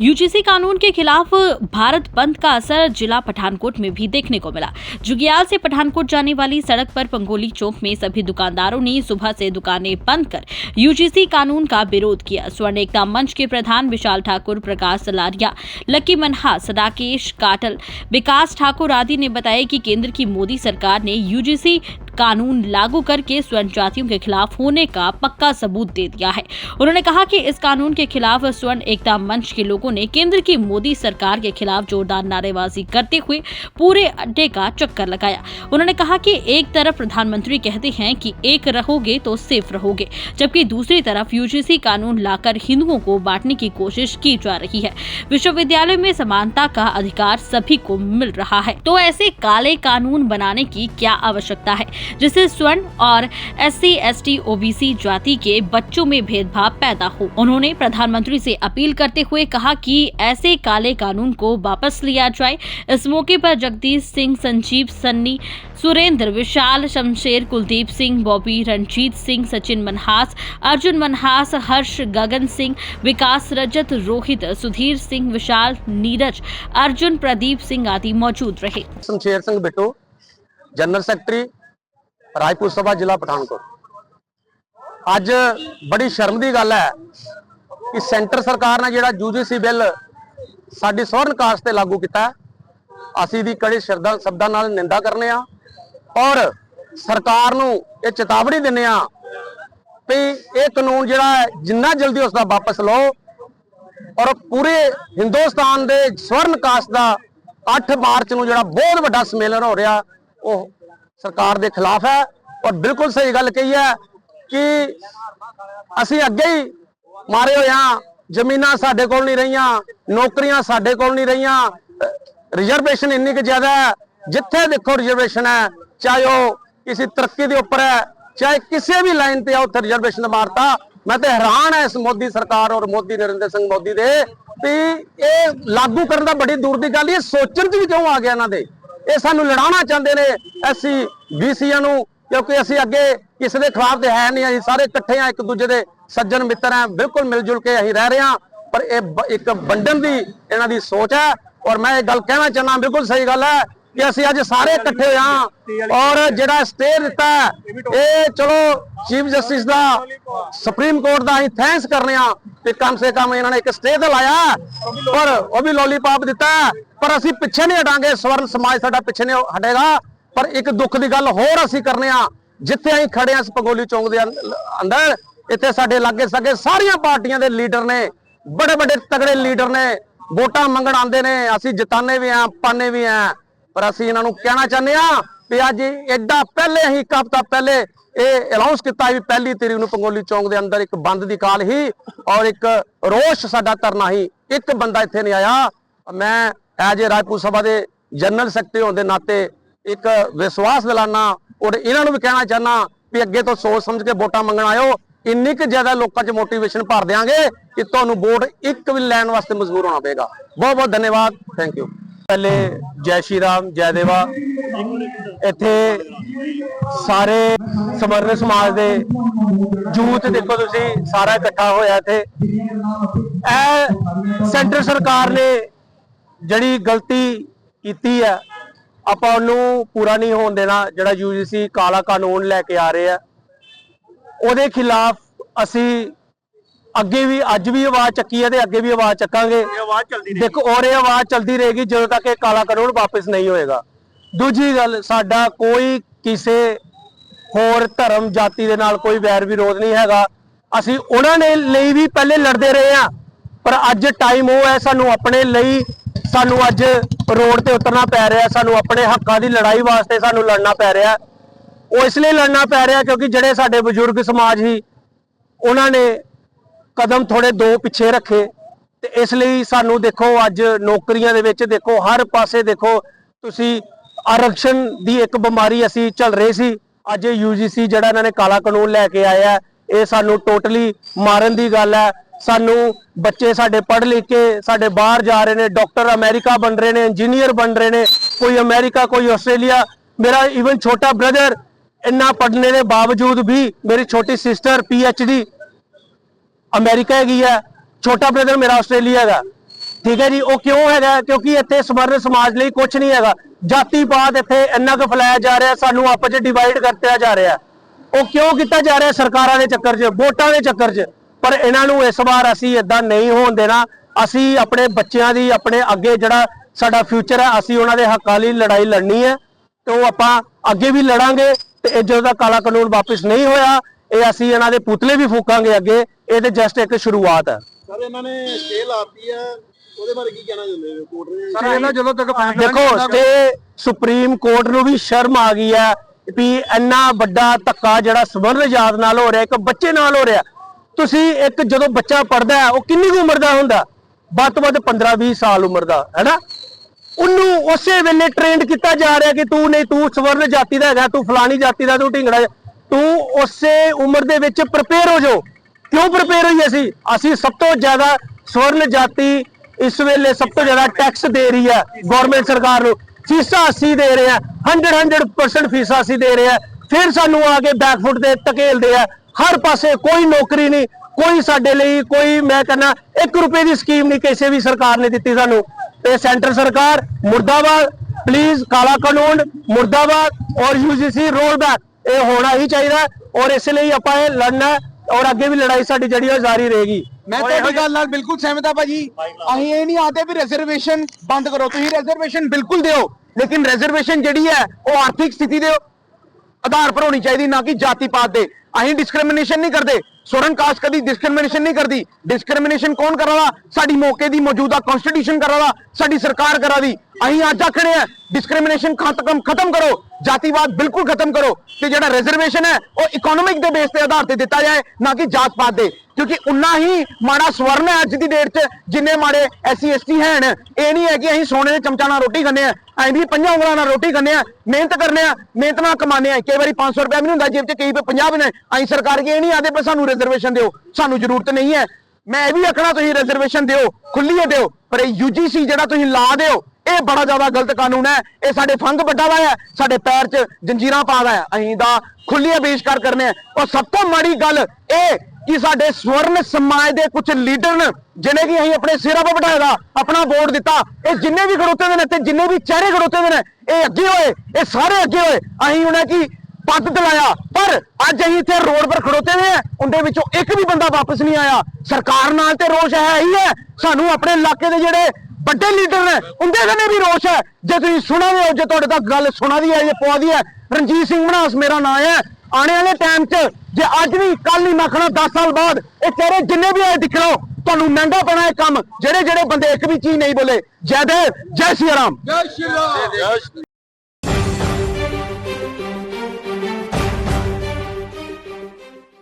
UGC कानून के खिलाफ भारत बंद का असर जिला पठानकोट में भी देखने को मिला। जुगियाल से पठानकोट जाने वाली सड़क पर पंगोली चौक में सभी दुकानदारों ने सुबह से दुकानें बंद कर यूजीसी कानून का विरोध किया। स्वर्ण एकता मंच के प्रधान विशाल ठाकुर, प्रकाश सलारिया, लकी मनहास राकेश काटल, विकास ठाकुर आदि ने बताया कि केंद्र की मोदी सरकार ने यूजीसी कानून लागू करके स्वर्ण जातियों के खिलाफ होने का पक्का सबूत दे दिया है। उन्होंने कहा कि इस कानून के खिलाफ स्वर्ण एकता मंच के लोगों ने केंद्र की मोदी सरकार के खिलाफ जोरदार नारेबाजी करते हुए पूरे अड्डे का चक्कर लगाया। उन्होंने कहा कि एक तरफ़ प्रधानमंत्री कहते हैं कि एक रहोगे तो सेफ़ रहोगे, जबकि दूसरी तरफ़ यूजीसी कानून लाकर हिंदुओं को बांटने की कोशिश की जा रही है। विश्वविद्यालय में समानता का अधिकार सभी को मिल रहा है। तो ऐसे काले कानून बनाने की क्या आवश्यकता है? जिससे स्वर्ण और S C S T OBC जाति के बच्चों में भेदभाव पैदा हो। उन्होंने प्रधानमंत्री से अपील करते हुए कहा कि ऐसे काले कानून को वापस लिया जाए। इस मौके पर जगदीश सिंह, संजीव सन्नी, सुरेंद्र विशाल, शमशेर कुलदीप सिंह, बॉबी रणजीत सिंह, सचिन मनहास, अर्जुन मनहास, हर्ष गगन सिंह, विकास रजत, रोहित सुधीर सिंह, विशाल नीरज, अर्जुन प्रदीप सिंह आदि मौजूद रहे। शमशेर सिंह बिटो जनरल सेक्रेटरी ਰਾਜਪੂਤ ਸਭਾ ਜ਼ਿਲ੍ਹਾ ਪਠਾਨਕੋਟ। ਅੱਜ ਬੜੀ ਸ਼ਰਮ ਦੀ ਗੱਲ ਹੈ ਕਿ ਸੈਂਟਰ ਸਰਕਾਰ ਨੇ ਜਿਹੜਾ ਯੂਜੀਸੀ ਬਿੱਲ ਸਾਡੀ ਸਵਰਨ ਕਾਸਟ ਤੇ ਲਾਗੂ ਕੀਤਾ ਅਸੀਂ ਦੀ ਕੜੀ ਸ਼ਰਧਾ, ਸ਼ਬਦਾਂ ਨਾਲ ਨਿੰਦਾ ਕਰਨੇ ਆ ਔਰ ਸਰਕਾਰ ਨੂੰ ਇਹ ਚੇਤਾਵਨੀ ਦਿੰਨੇ ਆ ਵੀ ਇਹ ਕਾਨੂੰਨ ਜਿਹੜਾ ਹੈ, ਜਿੰਨਾ ਜਲਦੀ ਉਸ ਦਾ ਵਾਪਸ ਲਓ ਔਰ ਪੂਰੇ ਹਿੰਦੁਸਤਾਨ ਦੇ ਸਵਰਨ ਕਾਸਟ ਦਾ 8 ਮਾਰਚ ਨੂੰ ਜਿਹੜਾ ਬਹੁਤ ਵੱਡਾ ਸੰਮੇਲਨ ਹੋ ਰਿਹਾ, ਉਹ ਸਰਕਾਰ ਦੇ ਖਿਲਾਫ ਹੈ ਔਰ ਬਿਲਕੁਲ ਸਹੀ ਗੱਲ ਕਹੀ ਹੈ ਕਿ ਅਸੀਂ ਅੱਗੇ ਹੀ ਮਾਰੇ ਹੋਏ ਹਾਂ, ਜ਼ਮੀਨਾਂ ਸਾਡੇ ਕੋਲ ਨਹੀਂ ਰਹੀਆਂ, ਨੌਕਰੀਆਂ ਸਾਡੇ ਕੋਲ ਨਹੀਂ ਰਹੀਆਂ ਰਿਜ਼ਰਵੇਸ਼ਨ ਇੰਨੀ ਕਿ ਜ਼ਿਆਦਾ ਹੈ, ਜਿੱਥੇ ਦੇਖੋ ਰਿਜ਼ਰਵੇਸ਼ਨ ਹੈ, ਚਾਹੇ ਉਹ ਕਿਸੇ ਤਰੱਕੀ ਦੇ ਉੱਪਰ ਹੈ, ਚਾਹੇ ਕਿਸੇ ਵੀ ਲਾਈਨ ਤੇ ਆ, ਉੱਥੇ ਰਿਜ਼ਰਵੇਸ਼ਨ ਮਾਰਤਾ, ਮੈਂ ਤੇ ਹੈਰਾਨ ਹਾਂ ਇਸ ਮੋਦੀ ਸਰਕਾਰ ਔਰ ਮੋਦੀ, ਨਰਿੰਦਰ ਸਿੰਘ ਮੋਦੀ ਦੇ ਵੀ ਇਹ ਲਾਗੂ ਕਰਨ ਦਾ ਬੜੀ ਦੂਰ ਦੀ ਗੱਲ ਇਹ ਸੋਚਣ ਚ ਵੀ ਕਿਉਂ ਆ ਗਿਆ ਇਹਨਾਂ ਦੇ? ਇਹ ਸਾਨੂੰ ਲੜਾਉਣਾ ਚਾਹੁੰਦੇ ਨੇ। ਐਸਸੀ ਬੀਸੀਆਂ ਨੂੰ, ਕਿਉਂਕਿ ਅਸੀਂ ਅੱਗੇ ਕਿਸੇ ਦੇ ਖਿਲਾਫ ਤੇ ਹੈ ਨਹੀਂ। ਅਸੀਂ ਸਾਰੇ ਇਕੱਠੇ ਆ ਇੱਕ ਦੂਜੇ ਦੇ ਸੱਜਣ ਮਿੱਤਰ ਆ ਬਿਲਕੁਲ ਮਿਲ ਜੁਲ ਕੇ ਅਸੀਂ ਰਹਿ ਰਹੇ ਹਾਂ। ਪਰ ਇਹ ਬ- ਇੱਕ ਵੰਡਣ ਦੀ ਇਹਨਾਂ ਦੀ ਸੋਚ ਹੈ। ਔਰ ਮੈਂ ਇਹ ਗੱਲ ਕਹਿਣਾ ਚਾਹੁੰਦਾ, ਬਿਲਕੁਲ ਸਹੀ ਗੱਲ ਹੈ। ਕਿ ਅਸੀਂ ਅੱਜ ਸਾਰੇ ਇਕੱਠੇ ਹਾਂ ਔਰ ਜਿਹੜਾ ਸਟੇ ਦਿੱਤਾ ਇਹ ਚਲੋ ਚੀਫ ਜਸਟਿਸ ਦਾ ਸੁਪਰੀਮ ਕੋਰਟ ਦਾ ਅਸੀਂ ਥੈਂਕਸ ਕਰਨੇ ਆ ਕਿ ਕਮ ਸੇ ਕਮ ਇਹਨਾਂ ਨੇ ਇੱਕ ਸਟੇ ਤਾਂ ਲਾਇਆ ਪਰ ਉਹ ਵੀ ਲੋਲੀਪੌਪ ਦਿੱਤਾ ਪਰ ਅਸੀਂ ਪਿੱਛੇ ਨਹੀਂ ਹਟਾਂਗੇ ਸਵਰਨ ਸਮਾਜ ਸਾਡਾ ਪਿੱਛੇ ਨਹੀਂ ਹਟੇਗਾ ਪਰ ਇੱਕ ਦੁੱਖ ਦੀ ਗੱਲ ਹੋਰ ਅਸੀਂ ਕਰਨੇ ਆ ਜਿੱਥੇ ਅਸੀਂ ਖੜੇ ਆ ਪੰਗੋਲੀ ਚੌਂਕ ਦੇ ਅੰਦ- ਅੰਦਰ ਇੱਥੇ ਸਾਡੇ ਲਾਗੇ ਸਕੇ ਸਾਰੀਆਂ ਪਾਰਟੀਆਂ ਦੇ ਲੀਡਰ ਨੇ ਬੜੇ ਵੱਡੇ ਤਗੜੇ ਲੀਡਰ ਨੇ ਵੋਟਾਂ ਮੰਗਣ ਆਉਂਦੇ ਨੇ ਅਸੀਂ ਜਿਤਾਨੇ ਵੀ ਆ ਪਾਣੇ ਵੀ ਆ ਪਰ ਅਸੀਂ ਇਹਨਾਂ ਨੂੰ ਕਹਿਣਾ ਚਾਹੁੰਦੇ ਆ ਵੀ ਅੱਜ ਐਡਾ ਪਹਿਲੇ ਹੀ ਇੱਕ ਹਫ਼ਤਾ ਪਹਿਲੇ ਇਹ ਅਨਾਉਂਸ ਕੀਤਾ ਵੀ ਪਹਿਲੀ ਤਰੀਕ ਨੂੰ ਪੰਗੋਲੀ ਚੌਂਕ ਦੇ ਅੰਦਰ ਇੱਕ ਬੰਦ ਦੀ ਕਾਲ ਹੀ ਔਰ ਇੱਕ ਰੋਸ਼ ਸਾਡਾ ਧਰਨਾ ਹੀ, ਇੱਕ ਬੰਦਾ ਇੱਥੇ ਨਹੀਂ ਆਇਆ। ਮੈਂ ਐਜ ਏ ਰਾਜਪੂਤ ਸਭਾ ਦੇ ਜਨਰਲ ਸੈਕਟਰੀ ਹੋਣ ਦੇ ਨਾਤੇ ਇੱਕ ਵਿਸ਼ਵਾਸ ਦਿਲਾਨਾ ਔਰ ਇਹਨਾਂ ਨੂੰ ਵੀ ਕਹਿਣਾ ਚਾਹਨਾ ਵੀ ਅੱਗੇ ਤੋਂ ਸੋਚ ਸਮਝ ਕੇ ਵੋਟਾਂ ਮੰਗਣ ਆਇਓ। ਇੰਨੀ ਕੁ ਜ਼ਿਆਦਾ ਲੋਕਾਂ 'ਚ ਮੋਟੀਵੇਸ਼ਨ ਭਰ ਦਿਆਂਗੇ ਕਿ ਤੁਹਾਨੂੰ ਵੋਟ ਇੱਕ ਵੀ ਲੈਣ ਵਾਸਤੇ ਮਜਬੂਰ ਹੋਣਾ ਪਏਗਾ। ਬਹੁਤ ਬਹੁਤ ਧੰਨਵਾਦ। ਥੈਂਕ ਯੂ ਪਹਿਲੇ ਜੈ ਸ਼੍ਰੀ ਰਾਮ, ਜੈ ਦੇਵਾ। ਇੱਥੇ ਸਾਰੇ ਸਮਰਨ ਸਮਾਜ ਦੇ ਜੂਥ ਦੇਖੋ ਤੁਸੀਂ, ਸਾਰਾ ਇਕੱਠਾ ਹੋਇਆ ਇੱਥੇ। ਇਹ ਸੈਂਟਰ ਸਰਕਾਰ ਨੇ ਜਿਹੜੀ ਗਲਤੀ ਕੀਤੀ ਹੈ, ਆਪਾਂ ਉਹਨੂੰ ਪੂਰਾ ਨਹੀਂ ਹੋਣ ਦੇਣਾ, ਜਿਹੜਾ ਯੂਜੀਸੀ ਕਾਲਾ ਕਾਨੂੰਨ ਲੈ ਕੇ ਆ ਰਹੇ ਆ। ਉਹਦੇ ਖਿਲਾਫ ਅਸੀਂ ਅੱਗੇ ਵੀ ਅੱਜ ਵੀ ਆਵਾਜ਼ ਚੱਕੀ ਹੈ ਤੇ ਅੱਗੇ ਵੀ ਆਵਾਜ਼ ਚੱਕਾਂਗੇ। ਇਹ ਆਵਾਜ਼ ਚੱਲਦੀ ਰਹੀ ਦੇਖੋ ਔਰ ਇਹ ਆਵਾਜ਼ ਚੱਲਦੀ ਰਹੇਗੀ ਜਦੋਂ ਤੱਕ ਇਹ ਕਾਲਾ ਕਾਨੂੰਨ ਵਾਪਸ ਨਹੀਂ ਹੋਏਗਾ। ਦੂਜੀ ਗੱਲ ਸਾਡਾ ਕੋਈ ਕਿਸੇ ਹੋਰ ਧਰਮ ਜਾਤੀ ਦੇ ਨਾਲ ਕੋਈ ਵੈਰ ਵਿਰੋਧ ਨਹੀਂ ਹੈਗਾ। ਅਸੀਂ ਉਹਨਾਂ ਨੇ ਲਈ ਵੀ ਪਹਿਲੇ ਲੜਦੇ ਰਹੇ ਆ ਪਰ ਅੱਜ ਟਾਈਮ ਉਹ ਹੈ ਸਾਨੂੰ ਆਪਣੇ ਲਈ ਸਾਨੂੰ ਅੱਜ ਰੋਡ ਤੇ ਉਤਰਨਾ ਪੈ ਰਿਹਾ ਸਾਨੂੰ ਆਪਣੇ ਹੱਕਾਂ ਦੀ ਲੜਾਈ ਵਾਸਤੇ ਸਾਨੂੰ ਲੜਨਾ ਪੈ ਰਿਹਾ ਉਹ ਇਸ ਲਈ ਲੜਨਾ ਪੈ ਰਿਹਾ ਕਿਉਂਕਿ ਜਿਹੜੇ ਸਾਡੇ ਬਜ਼ੁਰਗ ਸਮਾਜ ਹੀ ਉਹਨਾਂ ਨੇ ਕਦਮ ਥੋੜੇ ਦੋ ਪਿੱਛੇ ਰੱਖੇ। ਤੇ ਇਸ ਲਈ ਸਾਨੂੰ ਦੇਖੋ ਅੱਜ ਨੌਕਰੀਆਂ ਦੇ ਵਿੱਚ ਦੇਖੋ, ਹਰ ਪਾਸੇ ਦੇਖੋ, ਤੁਸੀਂ ਆਰਕਸ਼ਣ ਦੀ ਇੱਕ ਬਿਮਾਰੀ ਅਸੀਂ ਚੱਲ ਰਹੇ ਸੀ। ਅੱਜ ਯੂਜੀਸੀ ਜਿਹੜਾ ਇਹਨਾਂ ਨੇ ਕਾਲਾ ਕਾਨੂੰਨ ਲੈ ਕੇ ਆਇਆ, ਇਹ ਸਾਨੂੰ ਟੋਟਲੀ ਮਾਰਨ ਦੀ ਗੱਲ ਹੈ। ਸਾਨੂੰ ਬੱਚੇ ਸਾਡੇ ਪੜ੍ਹ ਲਿਖ ਕੇ, ਸਾਡੇ ਬਾਹਰ ਜਾ ਰਹੇ ਨੇ, ਡਾਕਟਰ ਅਮਰੀਕਾ ਬਣ ਰਹੇ ਨੇ, ਇੰਜੀਨੀਅਰ ਬਣ ਰਹੇ ਨੇ, ਕੋਈ ਅਮਰੀਕਾ, ਕੋਈ ਆਸਟ੍ਰੇਲੀਆ। ਮੇਰਾ ਇਵਨ ਛੋਟਾ ਬ੍ਰਦਰ ਇੰਨਾ ਪੜ੍ਹਨੇ ਦੇ ਬਾਵਜੂਦ ਵੀ ਮੇਰੀ ਛੋਟੀ ਸਿਸਟਰ ਡੀ ਅਮਰੀਕਾ ਹੈਗੀ ਹੈ ਛੋਟਾ ਬ੍ਰਦਰ ਮੇਰਾ ਆਸਟ੍ਰੇਲੀਆ ਹੈਗਾ। ਠੀਕ ਹੈ ਜੀ, ਉਹ ਕਿਉਂ ਹੈਗਾ? ਕਿਉਂਕਿ ਇੱਥੇ ਸਵਰਨ ਸਮਾਜ ਲਈ ਕੁਝ ਨਹੀਂ ਹੈਗਾ। ਜਾਤੀਵਾਦ ਇੱਥੇ ਇੰਨਾ ਕੁ ਫੈਲਾਇਆ ਜਾ ਰਿਹਾ, ਸਾਨੂੰ ਆਪਸ ਵਿੱਚ ਡਿਵਾਈਡ ਕਰਤਿਆ ਜਾ ਰਿਹਾ। ਉਹ ਕਿਉਂ ਕੀਤਾ ਜਾ ਰਿਹਾ ਸਰਕਾਰਾਂ ਦੇ ਚੱਕਰ 'ਚ, ਵੋਟਾਂ ਦੇ ਚੱਕਰ 'ਚ? ਪਰ ਇਹਨਾਂ ਨੂੰ ਇਸ ਵਾਰ ਅਸੀਂ ਇਦਾਂ ਨਹੀਂ ਹੋਣ ਦੇਣਾ। ਅਸੀਂ ਆਪਣੇ ਬੱਚਿਆਂ ਦੀ, ਆਪਣੇ ਅੱਗੇ ਜਿਹੜਾ ਸਾਡਾ ਫਿਊਚਰ ਹੈ, ਅਸੀਂ ਉਹਨਾਂ ਦੇ ਹੱਕਾਂ ਲਈ ਲੜਾਈ ਲੜਨੀ ਹੈ। ਤੇ ਉਹ ਆਪਾਂ ਅੱਗੇ ਵੀ ਲੜਾਂਗੇ ਤੇ ਇਹ ਜਦੋਂ ਦਾ ਕਾਲਾ ਕਾਨੂੰਨ ਵਾਪਸ ਨਹੀਂ ਹੋਇਆ ਇਹ ਅਸੀਂ ਇਹਨਾਂ ਦੇ ਪੁਤਲੇ ਵੀ ਫੂਕਾਂਗੇ ਅੱਗੇ ਇਹ ਤੇ ਜਸਟ ਇੱਕ ਸ਼ੁਰੂਆਤ ਹੈ। ਸਰ ਇਹਨਾਂ ਨੇ ਸਟੇ ਲਾਤੀ ਹੈ ਉਹਦੇ ਬਾਰੇ ਕੀ ਕਹਿਣਾ ਚਾਹੁੰਦੇ ਹੋ? ਕੋਰਟ ਨੇ ਸਰ ਇਹਨਾਂ ਜਦੋਂ ਤੱਕ ਫੈਸਲਾ ਦੇਖੋ ਸਟੇ ਸੁਪਰੀਮ ਕੋਰਟ ਨੂੰ ਵੀ ਸ਼ਰਮ ਆ ਗਈ ਹੈ ਵੀ ਇੰਨਾ ਵੱਡਾ ਧੱਕਾ ਜਿਹੜਾ ਸਵਰਨ ਯਾਦ ਨਾਲ ਹੋ ਰਿਹਾ ਇੱਕ ਬੱਚੇ ਨਾਲ ਹੋ ਰਿਹਾ। ਤੁਸੀਂ ਇੱਕ ਜਦੋਂ ਬੱਚਾ ਪੜਦਾ ਹੈ ਉਹ ਕਿੰਨੀ ਕੁ ਉਮਰ ਦਾ ਹੁੰਦਾ? ਵੱਧ ਤੋਂ ਵੱਧ 15 20 ਸਾਲ ਉਮਰ ਦਾ ਹੈਨਾ ਉਹਨੂੰ ਉਸੇ ਵੇਲੇ ਟ੍ਰੇਨਡ ਕੀਤਾ ਜਾ ਰਿਹਾ ਕਿ ਤੂੰ ਨਹੀਂ ਤੂੰ ਸਵਰਨ ਜਾਤੀ ਦਾ ਹੈਗਾ ਤੂੰ ਫਲਾਣੀ ਜਾਤੀ ਦਾ ਤੂੰ ਢਿੰਗੜਾ ਤੂੰ ਉਸੇ ਉਮਰ ਦੇ ਵਿੱਚ ਪ੍ਰਪੇਅਰ ਹੋ ਜਾਓ। ਕਿਉਂ ਪ੍ਰਪੇਅਰ ਹੋਈ ਅਸੀਂ? ਅਸੀਂ ਸਭ ਤੋਂ ਜ਼ਿਆਦਾ ਸਵਰਨ ਜਾਤੀ ਇਸ ਵੇਲੇ ਸਭ ਤੋਂ ਜ਼ਿਆਦਾ ਟੈਕਸ ਦੇ ਰਹੀ ਹੈ ਗਵਰਨਮੈਂਟ ਸਰਕਾਰ ਨੂੰ। ਫੀਸਾਂ ਅਸੀਂ ਦੇ ਰਹੇ ਆ 100 100% ਫੀਸਾਂ ਅਸੀਂ ਦੇ ਰਹੇ ਆ ਫਿਰ ਸਾਨੂੰ ਆ ਕੇ ਬੈਕਫੁੱਟ ਤੇ ਧਕੇਲਦੇ ਆ। ਹਰ ਪਾਸੇ ਕੋਈ ਨੌਕਰੀ ਨਹੀਂ, ਕੋਈ ਸਾਡੇ ਲਈ ਕੋਈ ਮੈਂ ਕਹਿੰਦਾ 1 ਰੁਪਏ ਦੀ ਸਕੀਮ ਨਹੀਂ ਕਿਸੇ ਵੀ ਸਰਕਾਰ ਨੇ ਦਿੱਤੀ ਸਾਨੂੰ। ਤੇ ਸੈਂਟਰ ਸਰਕਾਰ ਮੁਰਦਾਬਾਦ ਪਲੀਜ਼ ਕਾਲਾ ਕਾਨੂੰਨ ਮੁਰਦਾਬਾਦ ਔਰ ਯੂਜੀਸੀ ਰੋਲ ਬੈਕ ਇਹ ਹੋਣਾ ਹੀ ਚਾਹੀਦਾ ਔਰ ਇਸ ਲਈ ਆਪਾਂ ਇਹ ਲੜਨਾ ਔਰ ਅੱਗੇ ਵੀ ਲੜਾਈ ਸਾਡੀ ਜਿਹੜੀ ਉਹ ਜਾਰੀ ਰਹੇਗੀ। ਮੈਂ ਤੁਹਾਡੀ ਗੱਲ ਨਾਲ ਬਿਲਕੁਲ ਸਹਿਮਤ ਹਾਂ ਭਾਜੀ। ਅਸੀਂ ਇਹ ਨਹੀਂ ਆਦੇ ਵੀ ਰਿਜ਼ਰਵੇਸ਼ਨ ਬੰਦ ਕਰੋ। ਤੁਸੀਂ ਰਿਜ਼ਰਵੇਸ਼ਨ ਬਿਲਕੁਲ ਦਿਓ ਲੇਕਿਨ ਰਿਜ਼ਰਵੇਸ਼ਨ ਜਿਹੜੀ ਹੈ ਉਹ ਆਰਥਿਕ ਸਥਿਤੀ ਦੇ ਆਧਾਰ ਪਰ ਹੋਣੀ ਚਾਹੀਦੀ ਨਾ ਕਿ ਜਾਤੀ ਪਾਤ ਦੇ। ਅਸੀਂ ਡਿਸਕ੍ਰਿਮੀਨੇਸ਼ਨ ਨਹੀਂ ਕਰਦੇ। ਸੋਰਨ ਕਾਸਟ ਕਦੀ ਡਿਸਕ੍ਰਿਮੀਨੇਸ਼ਨ ਨਹੀਂ ਕਰਦੀ। ਡਿਸਕ੍ਰਿਮੀਨੇਸ਼ਨ ਕੌਣ ਕਰਾਵਾ ਸਾਡੀ ਮੌਕੇ ਦੀ ਮੌਜੂਦਾ ਕਨਸਟੀਟਿਊਸ਼ਨ ਕਰਾਵਾ ਸਾਡੀ ਸਰਕਾਰ ਕਰਾਦੀ ਅਸੀਂ ਅੱਜ ਆਖੜੇ ਆ ਡਿਸਕ੍ਰਿਮੀਨੇਸ਼ਨ ਖਤਮ ਖਤਮ ਕਰੋ। ਜਾਤੀਵਾਦ ਬਿਲਕੁਲ ਖਤਮ ਕਰੋ ਤੇ ਜਿਹੜਾ ਰਿਜ਼ਰਵੇਸ਼ਨ ਹੈ, ਉਹ ਇਕਨੋਮਿਕ ਦੇ ਬੇਸ ਤੇ ਆਧਾਰ ਤੇ ਦਿੱਤਾ ਜਾਏ, ਨਾ ਕਿ ਜਾਤ ਪਾਤ ਦੇ। ਕਿਉਂਕਿ ਉਨਾ ਹੀ ਮਾੜਾ ਸਵਰਨ ਹੈ ਅੱਜ ਦੀ ਡੇਟ 'ਚ, ਜਿੰਨੇ ਮਾੜੇ ਐਸਸੀ ਐਸਟੀ ਹਨ ਇਹ ਨਹੀਂ ਹੈ ਕਿ ਅਸੀਂ ਸੋਨੇ ਦੇ ਚਮਚਾ ਨਾਲ ਰੋਟੀ ਖਾਂਦੇ ਆ ਅਸੀਂ ਵੀ ਪੰਜਾਂ ਉਂਗਲਾਂ ਨਾਲ ਰੋਟੀ ਖਾਂਦੇ ਆ ਮਿਹਨਤ ਕਰਨੇ ਆ ਮਿਹਨਤ ਨਾਲ ਕਮਾਉਂਦੇ ਆ ਕਈ ਵਾਰੀ 500 ਰੁਪਏ ਵੀ ਨਹੀਂ ਹੁੰਦਾ ਜੇਬ 'ਚ, ਕਈ ਵਾਰ 50 ਵੀ ਨੇ ਅਸੀਂ ਸਰਕਾਰ ਕੀ ਇਹ ਨਹੀਂ ਆਦੇ ਪਰ ਸਾਨੂੰ ਰਿਜ਼ਰਵੇਸ਼ਨ ਦਿਓ, ਸਾਨੂੰ ਜ਼ਰੂਰਤ ਨਹੀਂ ਹੈ। ਮੈਂ ਇਹ ਵੀ ਆਖਣਾ, ਤੁਸੀਂ ਰਿਜ਼ਰਵੇਸ਼ਨ ਦਿਓ ਖੁੱਲੀ ਦਿਓ, ਪਰ ਇਹ ਯੂਜੀਸੀ ਜਿਹੜਾ ਤੁਸੀਂ ਲਾ ਦਿਓ ਇਹ ਬੜਾ ਜ਼ਿਆਦਾ ਗਲਤ ਕਾਨੂੰਨ ਹੈ। ਇਹ ਸਾਡੇ ਫੰਗ ਵੱਡਾ ਵਾ ਹੈ, ਸਾਡੇ ਪੈਰ 'ਚ ਜੰਜੀਰਾਂ ਪਾਦਾ ਹੈ। ਅਸੀਂ ਦਾ ਖੁੱਲੀ ਬੇਸ਼ਕਾਰ ਕਰਨੇ ਆ। ਔਰ ਸਭ ਤੋਂ ਮਾੜੀ ਗੱਲ ਇਹ ਕਿ ਸਾਡੇ ਸਵਰਨ ਸਮਾਜ ਦੇ ਕੁਝ ਲੀਡਰ ਨੇ, ਜਿਹਨੇ ਕਿ ਅਸੀਂ ਆਪਣੇ ਸਿਰਾਂ 'ਤੇ ਬਿਠਾਇਆ ਦਾ, ਆਪਣਾ ਵੋਟ ਦਿੱਤਾ, ਇਹ ਜਿੰਨੇ ਵੀ ਖੜੋਤੇ ਦੇ ਨੇ ਤੇ ਜਿੰਨੇ ਵੀ ਚਿਹਰੇ ਖੜੋਤੇ ਦੇ ਨੇ, ਇਹ ਅੱਗੇ ਹੋਏ, ਇਹ ਸਾਰੇ ਅੱਗੇ ਹੋਏ। ਅਸੀਂ ਉਹਨਾਂ ਕੀ ਪੱਦ ਦਿਲਾਇਆ। ਪਰ ਅੱਜ ਅਸੀਂ ਇੱਥੇ ਰੋਡ 'ਪਰ ਖੜੋਤੇ ਹੋਏ ਆ, ਉਹਦੇ ਵਿੱਚੋਂ ਇੱਕ ਵੀ ਬੰਦਾ ਵਾਪਸ ਨਹੀਂ ਆਇਆ। ਸਰਕਾਰ ਨਾਲ ਤੇ ਰੋਸ਼ ਹੈ ਹੀ ਹੈ। ਸਾਨੂੰ ਆਪਣੇ ਇਲਾਕੇ ਦੇ ਜਿਹੜੇ ਵੱਡੇ ਲੀਡਰ ਨੇ। ਉਹਦੇ ਕਨੇ ਵੀ ਰੋਸ਼ ਹੈ। ਜੇ ਤੁਸੀਂ ਸੁਣੋਗੇ ਹੋ ਜੇ ਤੁਹਾਡੇ ਤੱਕ ਗੱਲ ਸੁਣਾ ਦੀ ਹੈ ਜੇ ਪਵਾ ਦੀ ਹੈ, ਰਣਜੀਤ ਸਿੰਘ ਮਨਾਸ ਮੇਰਾ ਨਾਮ ਹੈ। ਆਉਣੇ ਵਾਲੇ ਟਾਈਮ 'ਚ ਜੇ ਅੱਜ ਨਹੀਂ ਕੱਲ ਨਹੀਂ ਮੈਂ ਖਣਾ 10 ਸਾਲ ਬਾਅਦ ਇਹ ਚਿਹਰੇ ਜਿੰਨੇ ਵੀ ਆਏ ਦਿਖ ਲਓ, ਤੁਹਾਨੂੰ ਮਹਿੰਗਾ ਪੈਣਾ ਇਹ ਕੰਮ। ਜਿਹੜੇ ਜਿਹੜੇ ਬੰਦੇ ਇੱਕ ਵੀ ਚੀਜ਼ ਨਹੀਂ ਬੋਲੇ। ਜੈ ਦੇਵ, ਜੈ ਸ਼੍ਰੀ ਰਾਮ। ਜੈ ਸ਼੍ਰੀ ਰਾਮ।